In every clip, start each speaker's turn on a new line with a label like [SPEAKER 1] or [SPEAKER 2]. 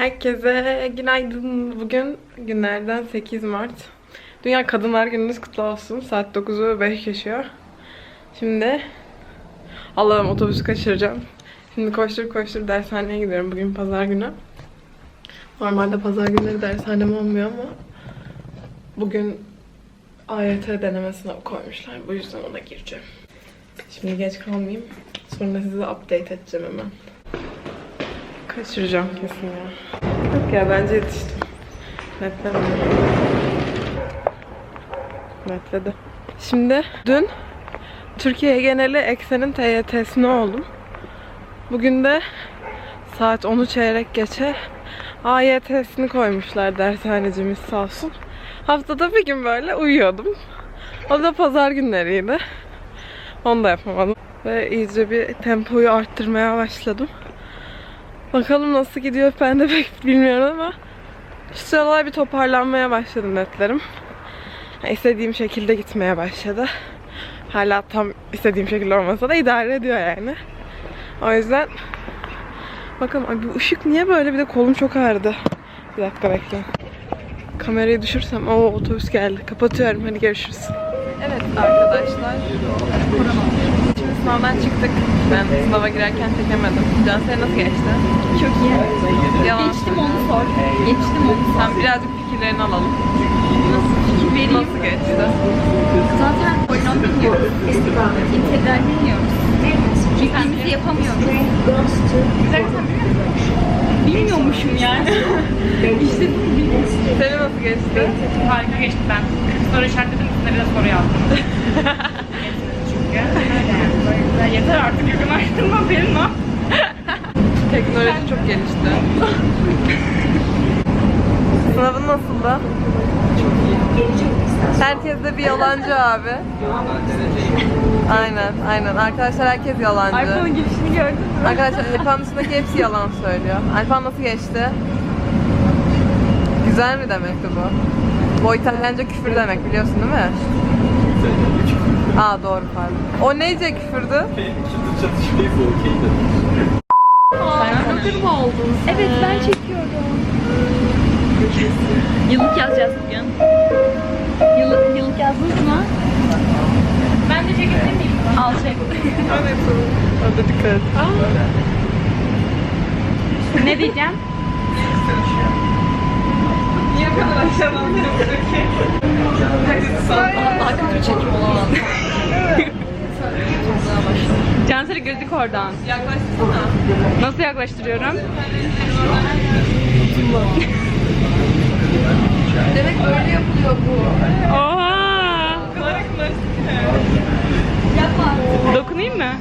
[SPEAKER 1] Herkese günaydın. Bugün günlerden 8 Mart. Dünya Kadınlar Gününüz kutlu olsun. Saat 9'u 5 geçiyor. Şimdi Allah'ım otobüsü kaçıracağım. Şimdi koştur koştur dershaneye gidiyorum. Bugün pazar günü. Normalde pazar günleri dershanem olmuyor ama bugün AYT deneme sınavı koymuşlar. Bu yüzden ona gireceğim. Şimdi geç kalmayayım. Sonra size update edeceğim hemen. Kaçıracağım kesin ya. Yok ya bence yetiştim. Netlemedim. Netledi. Şimdi dün Türkiye geneli Eksen'in TYT'sine oldum. Bugün de saat 10'u çeyrek geçe AYT'sini koymuşlar dershanecimiz sağ olsun. Haftada bir gün böyle uyuyordum. O da pazar günleriydi. Onu da yapamadım. Ve iyice bir tempoyu arttırmaya başladım. Bakalım nasıl gidiyor ben de pek bilmiyorum ama şu sıralar bir toparlanmaya başladı netlerim. İstediğim şekilde gitmeye başladı. Hala tam istediğim şekilde olmasa da idare ediyor yani. O yüzden bakalım ay bu ışık niye böyle bir de kolum çok ağrıdı. Bir dakika bekleyin. Kamerayı düşürsem o otobüs geldi. Kapatıyorum hadi görüşürüz. Evet arkadaşlar. Şimdi sınavdan çıktık. Ben sınava girerken çekemedim. Cansel nasıl geçti?
[SPEAKER 2] Çok iyi.
[SPEAKER 1] Yalan.
[SPEAKER 2] Geçtim onu sor. Geçtim onu sor.
[SPEAKER 1] Sen birazcık fikirlerini alalım.
[SPEAKER 2] Nasıl fikir vereyim?
[SPEAKER 1] Nasıl geçti?
[SPEAKER 2] Zaten polinom bilmiyoruz. İntegral bilmiyoruz. Bildiğimizi yapamıyoruz. Güzel sen biliyor musun? Bilmiyormuşum yani. işte
[SPEAKER 1] Senin nasıl geçti?
[SPEAKER 3] Harika geçti ben. 40 soru işaretledim üstüne bir de soru yazdım. Ya yeter artık yakınlaştırma benim o.
[SPEAKER 1] Teknoloji çok gelişti. Sınavın nasıldı? Çok iyi. Herkes de bir yalancı abi. Aynen, aynen. Arkadaşlar herkes yalancı.
[SPEAKER 2] iPhone'un girişini gördün mü?
[SPEAKER 1] Arkadaşlar Alpan dışındaki hepsi yalan söylüyor. Alpan nasıl geçti? Güzel mi demekti bu? Bu İtalyanca küfür demek biliyorsun değil mi? Aa doğru pardon. O neyce küfürdü?
[SPEAKER 2] Sen mı oldun Evet ben çekiyorum. Yıllık yazacağız bugün. Yıllık, yıllık yazdınız mı?
[SPEAKER 3] Ben de çekebilir miyim?
[SPEAKER 2] Al çek.
[SPEAKER 1] Evet. Hadi dikkat et.
[SPEAKER 3] ne diyeceğim?
[SPEAKER 1] Kadar
[SPEAKER 2] kötü çekim olamaz.
[SPEAKER 3] Cansel'i gördük oradan.
[SPEAKER 1] Yaklaştırsana.
[SPEAKER 3] Nasıl yaklaştırıyorum?
[SPEAKER 1] Demek böyle yapılıyor bu.
[SPEAKER 3] Oha! Dokunayım mı?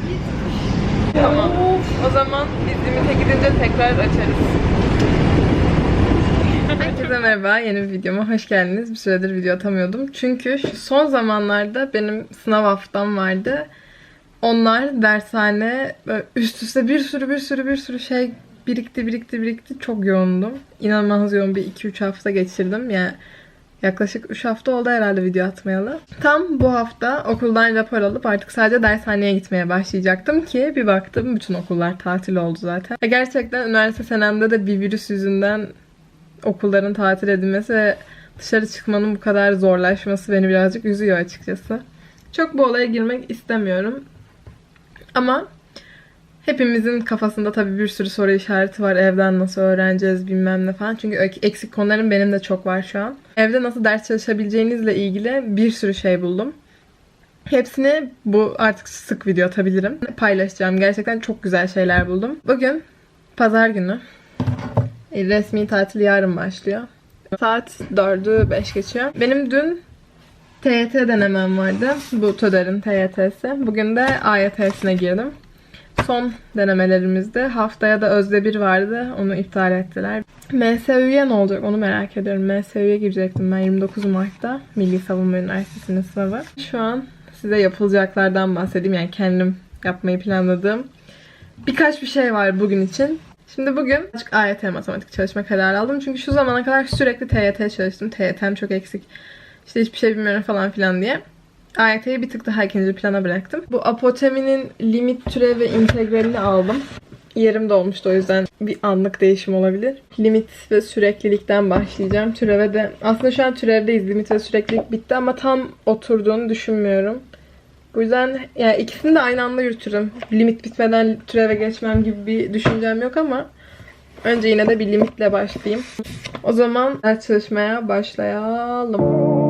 [SPEAKER 1] Tamam. O zaman biz limite gidince tekrar açarız. Herkese merhaba. Yeni bir videoma hoş geldiniz. Bir süredir video atamıyordum. Çünkü son zamanlarda benim sınav haftam vardı. Onlar dershane üst üste bir sürü bir sürü bir sürü şey birikti birikti birikti. Çok yoğundum. İnanılmaz yoğun bir 2-3 hafta geçirdim. Yani Yaklaşık 3 hafta oldu herhalde video atmayalı. Tam bu hafta okuldan rapor alıp artık sadece dershaneye gitmeye başlayacaktım ki bir baktım bütün okullar tatil oldu zaten. Ve gerçekten üniversite senemde de bir virüs yüzünden okulların tatil edilmesi ve dışarı çıkmanın bu kadar zorlaşması beni birazcık üzüyor açıkçası. Çok bu olaya girmek istemiyorum. Ama Hepimizin kafasında tabii bir sürü soru işareti var. Evden nasıl öğreneceğiz bilmem ne falan. Çünkü ek- eksik konularım benim de çok var şu an. Evde nasıl ders çalışabileceğinizle ilgili bir sürü şey buldum. Hepsini bu artık sık video atabilirim. Paylaşacağım. Gerçekten çok güzel şeyler buldum. Bugün pazar günü. E, Resmi tatil yarın başlıyor. Saat 4'ü 5 geçiyor. Benim dün TYT denemem vardı. Bu TÖDER'in TYT'si. Bugün de AYT'sine girdim. Son denemelerimizde haftaya da Özde bir vardı. Onu iptal ettiler. MSÜ'ye ne olacak onu merak ediyorum. MSÜ'ye girecektim ben 29 Mart'ta. Milli Savunma Üniversitesi'nin sınavı. Şu an size yapılacaklardan bahsedeyim. Yani kendim yapmayı planladığım birkaç bir şey var bugün için. Şimdi bugün açık AYT matematik çalışma kararı aldım. Çünkü şu zamana kadar sürekli TYT çalıştım. TYT'm çok eksik. İşte hiçbir şey bilmiyorum falan filan diye. AYT'yi bir tık daha ikinci plana bıraktım. Bu apoteminin limit türevi ve integralini aldım. yerim dolmuştu o yüzden bir anlık değişim olabilir. Limit ve süreklilikten başlayacağım. Türeve de aslında şu an türevdeyiz. Limit ve süreklilik bitti ama tam oturduğunu düşünmüyorum. Bu yüzden yani ikisini de aynı anda yürütürüm. Limit bitmeden türeve geçmem gibi bir düşüncem yok ama önce yine de bir limitle başlayayım. O zaman ders çalışmaya başlayalım.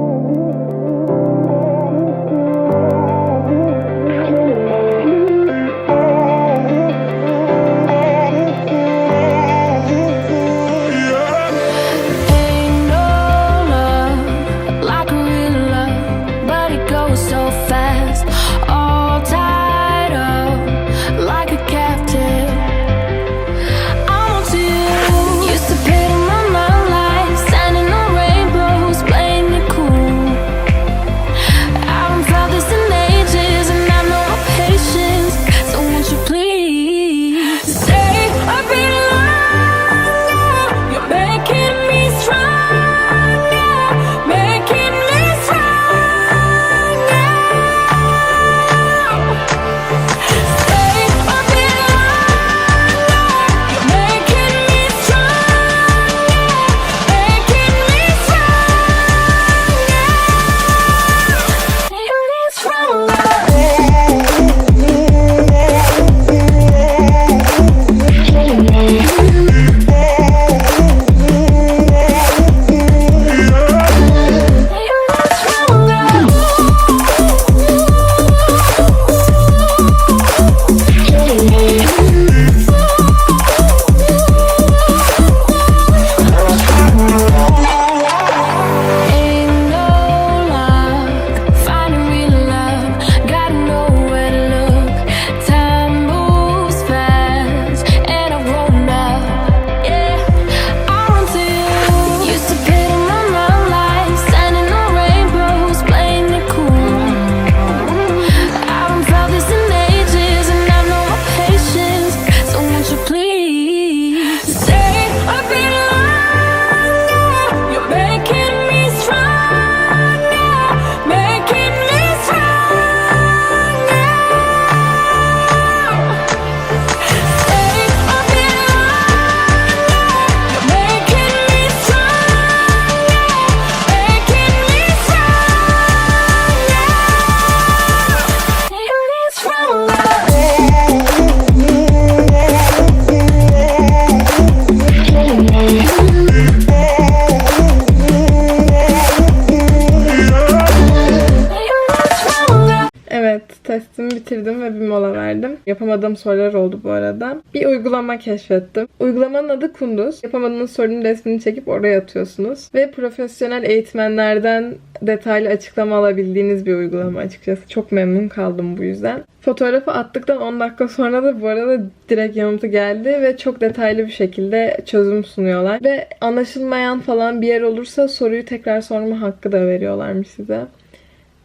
[SPEAKER 1] Bitirdim ve bir mola verdim. Yapamadığım sorular oldu bu arada. Bir uygulama keşfettim. Uygulamanın adı Kunduz. Yapamadığınız sorunun resmini çekip oraya atıyorsunuz. Ve profesyonel eğitmenlerden detaylı açıklama alabildiğiniz bir uygulama açıkçası. Çok memnun kaldım bu yüzden. Fotoğrafı attıktan 10 dakika sonra da bu arada direkt yanıtı geldi ve çok detaylı bir şekilde çözüm sunuyorlar. Ve anlaşılmayan falan bir yer olursa soruyu tekrar sorma hakkı da veriyorlarmış size.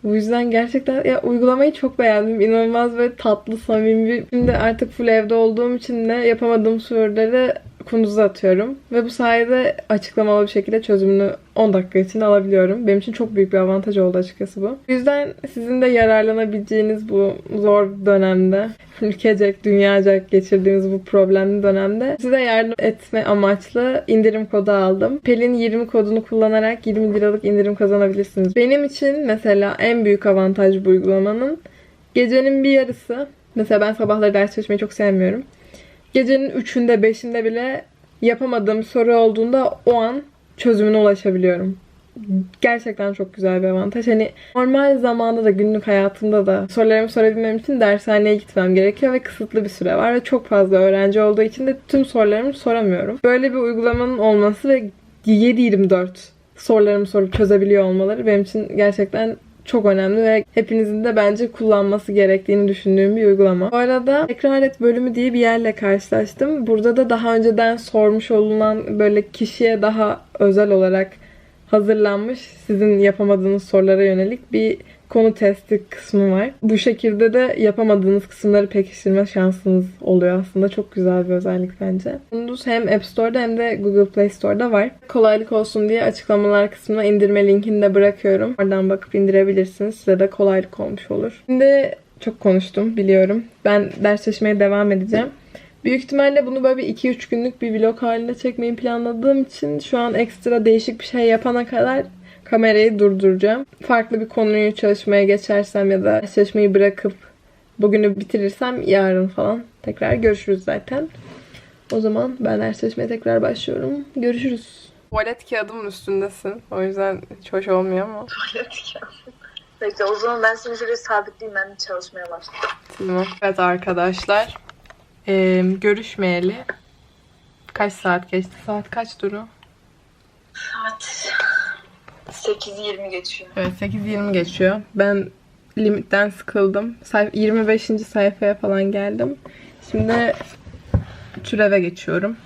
[SPEAKER 1] Bu yüzden gerçekten ya uygulamayı çok beğendim. İnanılmaz ve tatlı, samimi. Şimdi artık full evde olduğum için de yapamadığım soruları kunduza atıyorum. Ve bu sayede açıklamalı bir şekilde çözümünü 10 dakika içinde alabiliyorum. Benim için çok büyük bir avantaj oldu açıkçası bu. Bu yüzden sizin de yararlanabileceğiniz bu zor dönemde, ülkecek, dünyacak geçirdiğimiz bu problemli dönemde size yardım etme amaçlı indirim kodu aldım. Pelin 20 kodunu kullanarak 20 liralık indirim kazanabilirsiniz. Benim için mesela en büyük avantaj bu uygulamanın gecenin bir yarısı. Mesela ben sabahları ders çalışmayı çok sevmiyorum. Gecenin 3'ünde 5'inde bile yapamadığım soru olduğunda o an çözümüne ulaşabiliyorum. Gerçekten çok güzel bir avantaj. Hani normal zamanda da günlük hayatımda da sorularımı sorabilmem için dershaneye gitmem gerekiyor ve kısıtlı bir süre var ve çok fazla öğrenci olduğu için de tüm sorularımı soramıyorum. Böyle bir uygulamanın olması ve 7-24 sorularımı sorup çözebiliyor olmaları benim için gerçekten çok önemli ve hepinizin de bence kullanması gerektiğini düşündüğüm bir uygulama. Bu arada tekrar et bölümü diye bir yerle karşılaştım. Burada da daha önceden sormuş olunan böyle kişiye daha özel olarak hazırlanmış sizin yapamadığınız sorulara yönelik bir konu testi kısmı var. Bu şekilde de yapamadığınız kısımları pekiştirme şansınız oluyor aslında. Çok güzel bir özellik bence. Kunduz hem App Store'da hem de Google Play Store'da var. Kolaylık olsun diye açıklamalar kısmına indirme linkini de bırakıyorum. Oradan bakıp indirebilirsiniz. Size de kolaylık olmuş olur. Şimdi çok konuştum biliyorum. Ben ders çalışmaya devam edeceğim. Büyük ihtimalle bunu böyle bir 2-3 günlük bir vlog halinde çekmeyi planladığım için şu an ekstra değişik bir şey yapana kadar kamerayı durduracağım. Farklı bir konuyu çalışmaya geçersem ya da çalışmayı bırakıp bugünü bitirirsem yarın falan tekrar görüşürüz zaten. O zaman ben ders çalışmaya tekrar başlıyorum. Görüşürüz. Tuvalet kağıdımın üstündesin. O yüzden hiç hoş olmuyor ama.
[SPEAKER 4] Bekle o zaman ben seni şöyle sabitleyeyim ben çalışmaya başlayayım.
[SPEAKER 1] Tamam. Evet arkadaşlar. Ee, görüşmeyeli. Kaç saat geçti? Saat kaç Duru?
[SPEAKER 4] Saat 8.20 geçiyor.
[SPEAKER 1] Evet 8.20 geçiyor. Ben limitten sıkıldım. Sayf 25. sayfaya falan geldim. Şimdi türeve geçiyorum.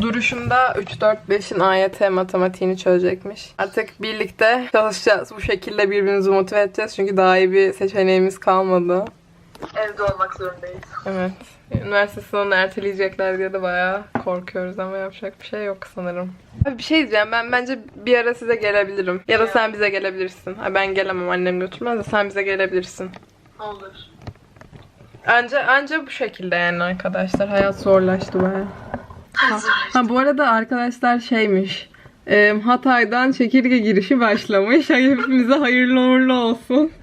[SPEAKER 1] Duruşumda 3-4-5'in AYT matematiğini çözecekmiş. Artık birlikte çalışacağız. Bu şekilde birbirimizi motive edeceğiz. Çünkü daha iyi bir seçeneğimiz kalmadı.
[SPEAKER 4] Evde olmak zorundayız.
[SPEAKER 1] Evet. Üniversite sınavını erteleyecekler diye de bayağı korkuyoruz ama yapacak bir şey yok sanırım. Abi bir şey diyeceğim. Ben bence bir ara size gelebilirim. Ya da sen bize gelebilirsin. Ha, ben gelemem annem götürmez de sen bize gelebilirsin.
[SPEAKER 4] Olur.
[SPEAKER 1] Anca anca bu şekilde yani arkadaşlar. Hayat zorlaştı bayağı. Ha, ha bu arada arkadaşlar şeymiş. e, Hatay'dan çekirge girişi başlamış. Hepimize hayırlı uğurlu olsun.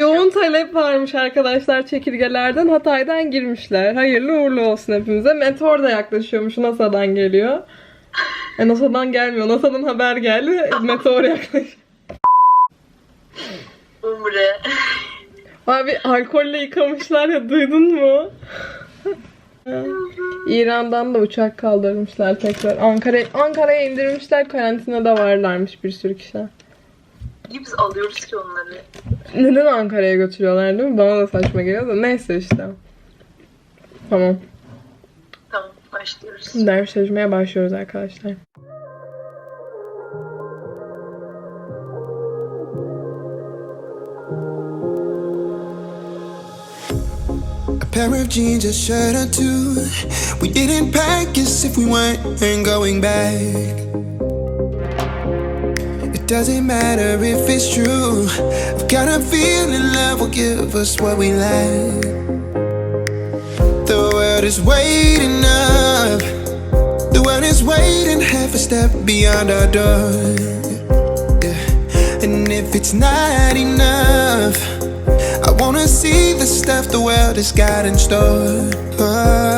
[SPEAKER 1] Yoğun talep varmış arkadaşlar çekirgelerden. Hatay'dan girmişler. Hayırlı uğurlu olsun hepimize. Meteor da yaklaşıyormuş. NASA'dan geliyor. E, NASA'dan gelmiyor. NASA'dan haber geldi. Meteor yaklaşıyor.
[SPEAKER 4] Umre.
[SPEAKER 1] Abi alkolle yıkamışlar ya duydun mu? İran'dan da uçak kaldırmışlar tekrar. Ankara'ya Ankara'ya indirmişler. Karantinada varlarmış bir sürü kişi.
[SPEAKER 4] Niye biz alıyoruz ki onları?
[SPEAKER 1] Neden Ankara'ya götürüyorlar değil mi? Bana da saçma geliyor da. Neyse işte. Tamam.
[SPEAKER 4] Tamam başlıyoruz.
[SPEAKER 1] Ders çalışmaya başlıyoruz arkadaşlar.
[SPEAKER 5] A pair of jeans, a shirt or two. We didn't pack as if we weren't going back. Doesn't matter if it's true. I've got a feeling love will give us what we lack. The world is waiting up. The world is waiting half a step beyond our door. Yeah. And if it's not enough. I wanna see the stuff the world has got in store. Uh,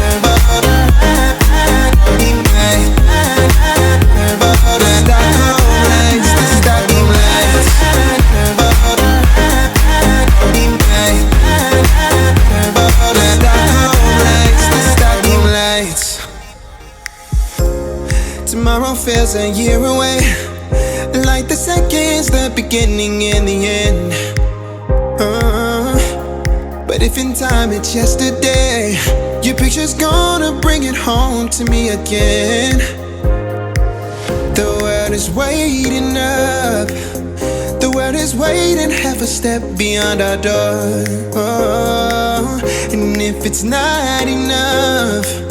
[SPEAKER 5] Feels a year away. Like the seconds, the beginning and the end. Uh, but if in time it's yesterday, your picture's gonna bring it home to me again. The world is waiting up. The world is waiting half a step beyond our door. Oh, and if it's not enough,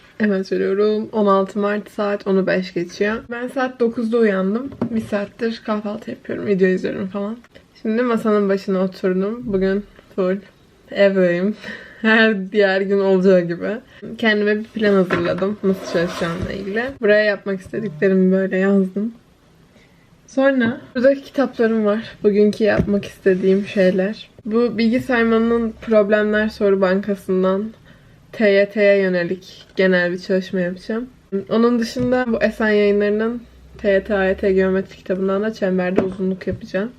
[SPEAKER 1] hemen söylüyorum. 16 Mart saat 10'u 5 geçiyor. Ben saat 9'da uyandım. Bir saattir kahvaltı yapıyorum. Video izliyorum falan. Şimdi masanın başına oturdum. Bugün full evdeyim. Her diğer gün olacağı gibi. Kendime bir plan hazırladım. Nasıl çalışacağımla ilgili. Buraya yapmak istediklerimi böyle yazdım. Sonra burada kitaplarım var. Bugünkü yapmak istediğim şeyler. Bu bilgi saymanın problemler soru bankasından TYT'ye yönelik genel bir çalışma yapacağım. Onun dışında bu Esen yayınlarının TYT AYT geometri kitabından da çemberde uzunluk yapacağım.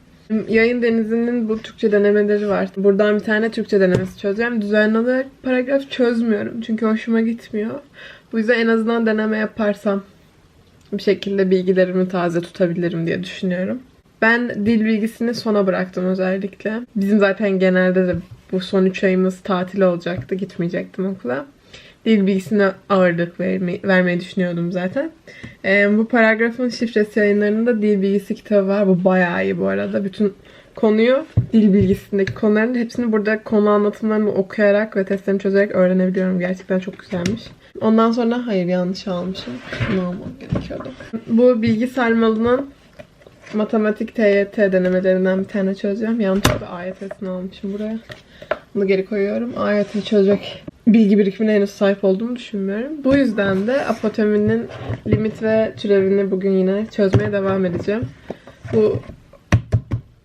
[SPEAKER 1] Yayın Denizi'nin bu Türkçe denemeleri var. Buradan bir tane Türkçe denemesi çözeceğim. Düzenli olarak paragraf çözmüyorum. Çünkü hoşuma gitmiyor. Bu yüzden en azından deneme yaparsam bir şekilde bilgilerimi taze tutabilirim diye düşünüyorum. Ben dil bilgisini sona bıraktım özellikle. Bizim zaten genelde de bu son 3 ayımız tatil olacaktı. Gitmeyecektim okula. Dil bilgisine ağırlık vermeyi, vermeyi düşünüyordum zaten. Ee, bu paragrafın şifresi yayınlarında dil bilgisi kitabı var. Bu bayağı iyi bu arada. Bütün konuyu, dil bilgisindeki konuların hepsini burada konu anlatımlarını okuyarak ve testlerini çözerek öğrenebiliyorum. Gerçekten çok güzelmiş. Ondan sonra hayır yanlış almışım. Şunu almam gerekiyordu. Bu bilgi sarmalının matematik TYT denemelerinden bir tane çözeceğim. Yanlışlıkla AYT'sini almışım buraya. Bunu geri koyuyorum. AYT çözecek bilgi birikimine henüz sahip olduğumu düşünmüyorum. Bu yüzden de apotominin limit ve türevini bugün yine çözmeye devam edeceğim. Bu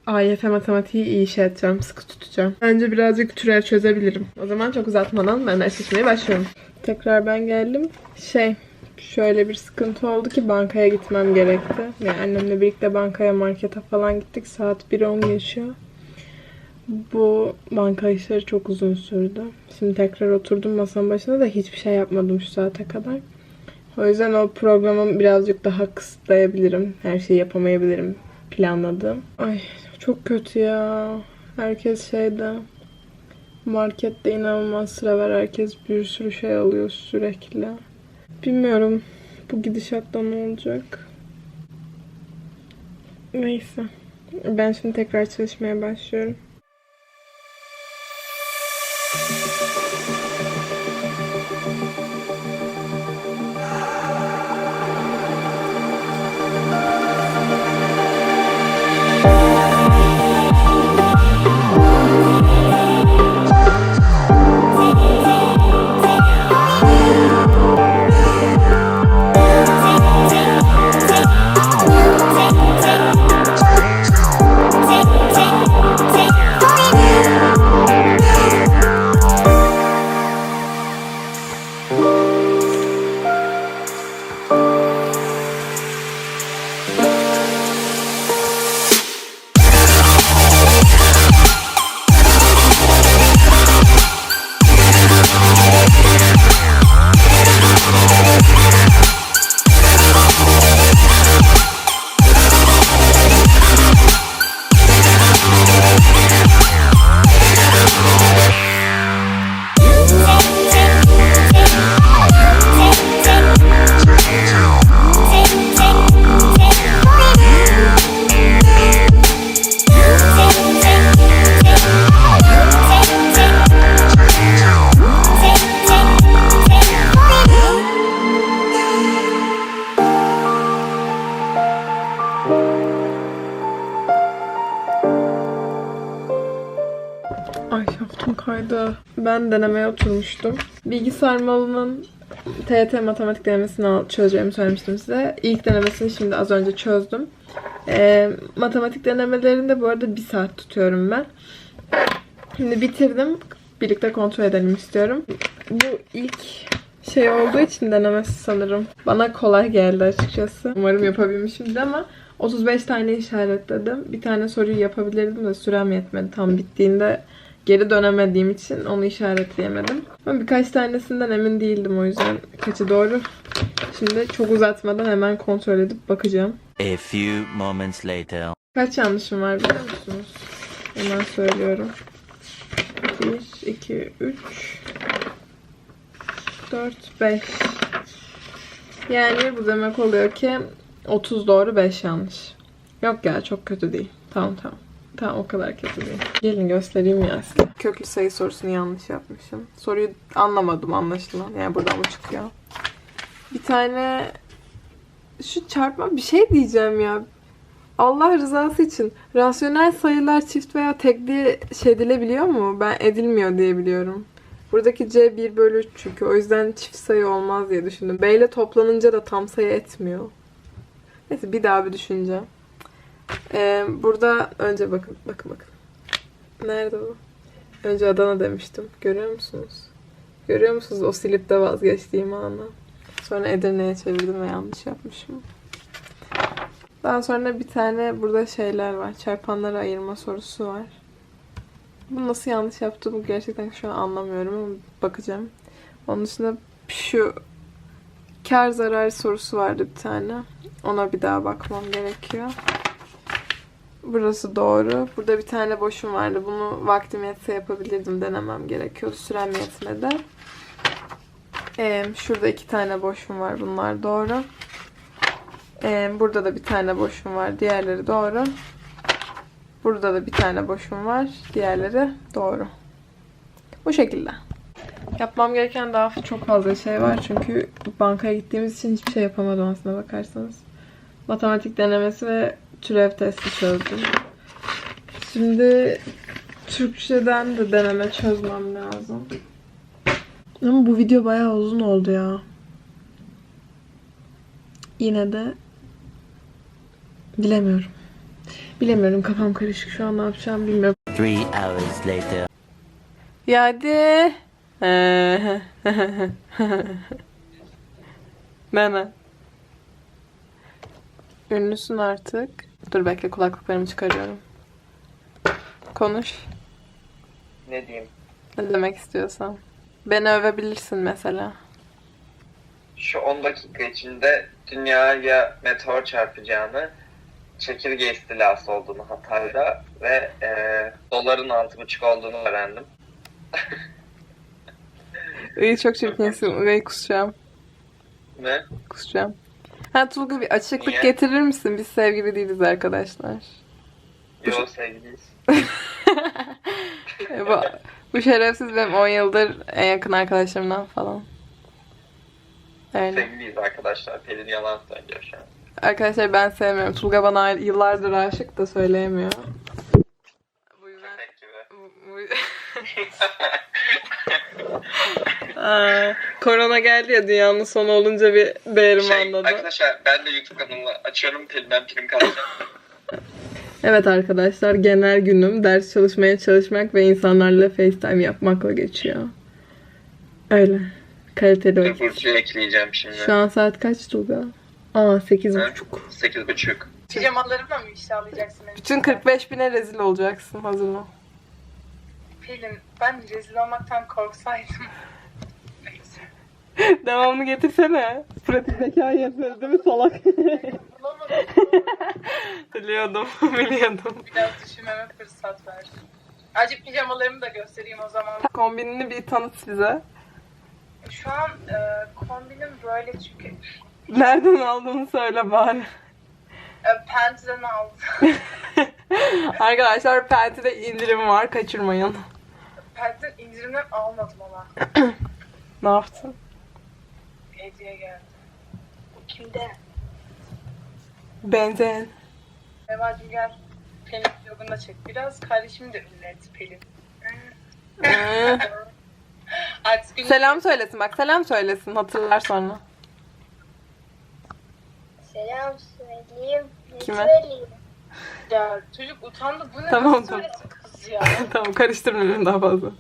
[SPEAKER 1] AYT matematiği iyi iş edeceğim, sıkı tutacağım. Bence birazcık türev çözebilirim. O zaman çok uzatmadan ben çalışmaya başlıyorum. Tekrar ben geldim. Şey, şöyle bir sıkıntı oldu ki bankaya gitmem gerekti. Yani annemle birlikte bankaya, markete falan gittik. Saat 1.10 geçiyor. Bu banka işleri çok uzun sürdü. Şimdi tekrar oturdum masanın başına da hiçbir şey yapmadım şu saate kadar. O yüzden o programı birazcık daha kısıtlayabilirim. Her şeyi yapamayabilirim planladığım. Ay çok kötü ya. Herkes şeyde markette inanılmaz sıra var. Herkes bir sürü şey alıyor sürekli. Bilmiyorum bu gidişatla ne olacak. Neyse. Ben şimdi tekrar çalışmaya başlıyorum. Denemeye oturmuştum. Bilgi sarmalının TYT matematik denemesini çözeceğimi söylemiştim size. İlk denemesini şimdi az önce çözdüm. Ee, matematik denemelerinde bu arada bir saat tutuyorum ben. Şimdi bitirdim. Birlikte kontrol edelim istiyorum. Bu ilk şey olduğu için denemesi sanırım. Bana kolay geldi açıkçası. Umarım yapabilmişimdir ama 35 tane işaretledim. Bir tane soruyu yapabilirdim de sürem yetmedi. Tam bittiğinde geri dönemediğim için onu işaretleyemedim. Ama birkaç tanesinden emin değildim o yüzden kaçı doğru. Şimdi çok uzatmadan hemen kontrol edip bakacağım.
[SPEAKER 6] A few moments later.
[SPEAKER 1] Kaç yanlışım var biliyor musunuz? Hemen söylüyorum. 1, 2, 3, 4, 5. Yani bu demek oluyor ki 30 doğru 5 yanlış. Yok ya çok kötü değil. Tamam tamam. Tamam o kadar kötü değil. Gelin göstereyim ya size. Köklü sayı sorusunu yanlış yapmışım. Soruyu anlamadım anlaşılan. Yani buradan bu çıkıyor. Bir tane şu çarpma bir şey diyeceğim ya. Allah rızası için rasyonel sayılar çift veya tekli şey edilebiliyor mu? Ben edilmiyor diye biliyorum. Buradaki C 1 bölü 3 çünkü. O yüzden çift sayı olmaz diye düşündüm. B ile toplanınca da tam sayı etmiyor. Neyse bir daha bir düşüneceğim. Ee, burada önce bakın bakın bakın. Nerede bu? Önce Adana demiştim. Görüyor musunuz? Görüyor musunuz o silip de vazgeçtiğim anı? Sonra Edirne'ye çevirdim ve yanlış yapmışım. Daha sonra bir tane burada şeyler var. Çarpanları ayırma sorusu var. Bu nasıl yanlış yaptığımı gerçekten şu an anlamıyorum ama bakacağım. Onun dışında şu kar zarar sorusu vardı bir tane. Ona bir daha bakmam gerekiyor. Burası doğru. Burada bir tane boşum vardı. Bunu vaktim yetse yapabilirdim. Denemem gerekiyordu. Sürem yetmedi. Ee, şurada iki tane boşum var. Bunlar doğru. Ee, burada da bir tane boşum var. Diğerleri doğru. Burada da bir tane boşum var. Diğerleri doğru. Bu şekilde. Yapmam gereken daha çok fazla şey var. Çünkü bankaya gittiğimiz için hiçbir şey yapamadım aslında bakarsanız. Matematik denemesi ve türev testi çözdüm. Şimdi Türkçeden de deneme çözmem lazım. Ama bu video bayağı uzun oldu ya. Yine de bilemiyorum. Bilemiyorum kafam karışık şu an ne yapacağım bilmiyorum.
[SPEAKER 6] Three hours later.
[SPEAKER 1] Ya hadi. Ünlüsün artık. Dur bekle kulaklıklarımı çıkarıyorum. Konuş.
[SPEAKER 7] ne diyeyim
[SPEAKER 1] Ne demek istiyorsan. Beni övebilirsin mesela.
[SPEAKER 7] şu 10 dakika içinde dünyaya meteor çarpacağını çekirge istilası olduğunu Hatay'da ve e, doların 6,5 olduğunu öğrendim.
[SPEAKER 1] İyi çok çirkinsin. İyi kusacağım.
[SPEAKER 7] Ve
[SPEAKER 1] Kusacağım. Ha Tulga bir açıklık
[SPEAKER 7] Niye?
[SPEAKER 1] getirir misin? Biz sevgili değiliz arkadaşlar.
[SPEAKER 7] yo sevgiliyiz.
[SPEAKER 1] E, bu, bu şerefsiz benim 10 yıldır en yakın arkadaşlarımdan falan. Öyle.
[SPEAKER 7] Sevgiliyiz arkadaşlar. Pelin yalan söylüyor şu an.
[SPEAKER 1] Arkadaşlar ben sevmiyorum. Tulga bana yıllardır aşık da söyleyemiyor. Bu yüzden... Bu- bu- Aa, korona geldi ya dünyanın sonu olunca bir değerimi
[SPEAKER 7] Şey,
[SPEAKER 1] anladı.
[SPEAKER 7] arkadaşlar ben de YouTube kanalı açıyorum. Pelin'den prim kalacak.
[SPEAKER 1] Evet arkadaşlar genel günüm ders çalışmaya çalışmak ve insanlarla FaceTime yapmakla geçiyor. Öyle. Kaliteli vakit.
[SPEAKER 7] Burcu'yu ekleyeceğim şimdi.
[SPEAKER 1] Şu an saat kaç Tulga? Aa sekiz
[SPEAKER 7] Evet.
[SPEAKER 1] buçuk.
[SPEAKER 7] 8.30.
[SPEAKER 4] Pijamalarımla mı ifşalayacaksın?
[SPEAKER 1] Bütün 45 bine rezil olacaksın. Hazır ol.
[SPEAKER 4] Pelin, ben rezil olmaktan korksaydım.
[SPEAKER 1] Devamını getirsene. Pratik zeka yapıyoruz değil mi salak? Biliyordum, biliyordum.
[SPEAKER 4] Biraz düşünmeme fırsat ver. Acı pijamalarımı da göstereyim o zaman.
[SPEAKER 1] Kombinini bir tanıt bize.
[SPEAKER 4] Şu an e, kombinim böyle çünkü
[SPEAKER 1] Nereden aldığını söyle bari.
[SPEAKER 4] e, Pantene aldım.
[SPEAKER 1] Arkadaşlar Penti'de indirim var, kaçırmayın.
[SPEAKER 4] Pantene indirimden almadım ama.
[SPEAKER 1] Ne yaptın?
[SPEAKER 4] Hediye geldi. Bu kimde?
[SPEAKER 1] Benzen.
[SPEAKER 4] Mevacım gel. Pelin vlogunda çek. Biraz kardeşimi de ünlü et Pelin.
[SPEAKER 1] Ee,
[SPEAKER 4] Artık
[SPEAKER 1] selam söylesin bak, selam söylesin. Hatırlar sonra.
[SPEAKER 8] Selam söyleyeyim. Ne
[SPEAKER 1] Kime?
[SPEAKER 8] söyleyeyim?
[SPEAKER 4] Ya çocuk utandı. Bu ne
[SPEAKER 1] Tamam,
[SPEAKER 4] nasıl
[SPEAKER 1] tamam.
[SPEAKER 4] söylesin kız ya?
[SPEAKER 1] tamam karıştırmayalım daha fazla.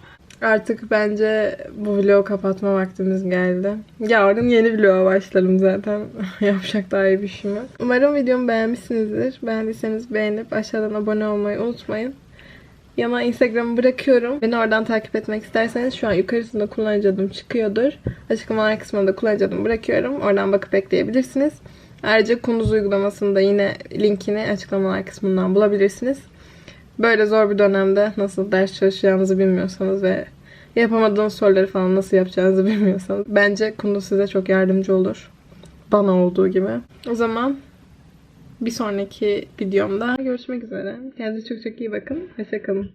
[SPEAKER 1] Artık bence bu vlogu kapatma vaktimiz geldi. Yarın yeni vloga başlarım zaten. Yapacak daha iyi bir şey yok. Umarım videomu beğenmişsinizdir. Beğendiyseniz beğenip aşağıdan abone olmayı unutmayın. Yana Instagram'ı bırakıyorum. Beni oradan takip etmek isterseniz şu an yukarısında kullanıcı adım çıkıyordur. Açıklamalar kısmında kullanıcı adım bırakıyorum. Oradan bakıp ekleyebilirsiniz. Ayrıca Kunduz uygulamasında yine linkini açıklamalar kısmından bulabilirsiniz. Böyle zor bir dönemde nasıl ders çalışacağınızı bilmiyorsanız ve yapamadığınız soruları falan nasıl yapacağınızı bilmiyorsanız bence Kunduz size çok yardımcı olur. Bana olduğu gibi. O zaman bir sonraki videomda görüşmek üzere. Kendinize çok çok iyi bakın. Hoşçakalın.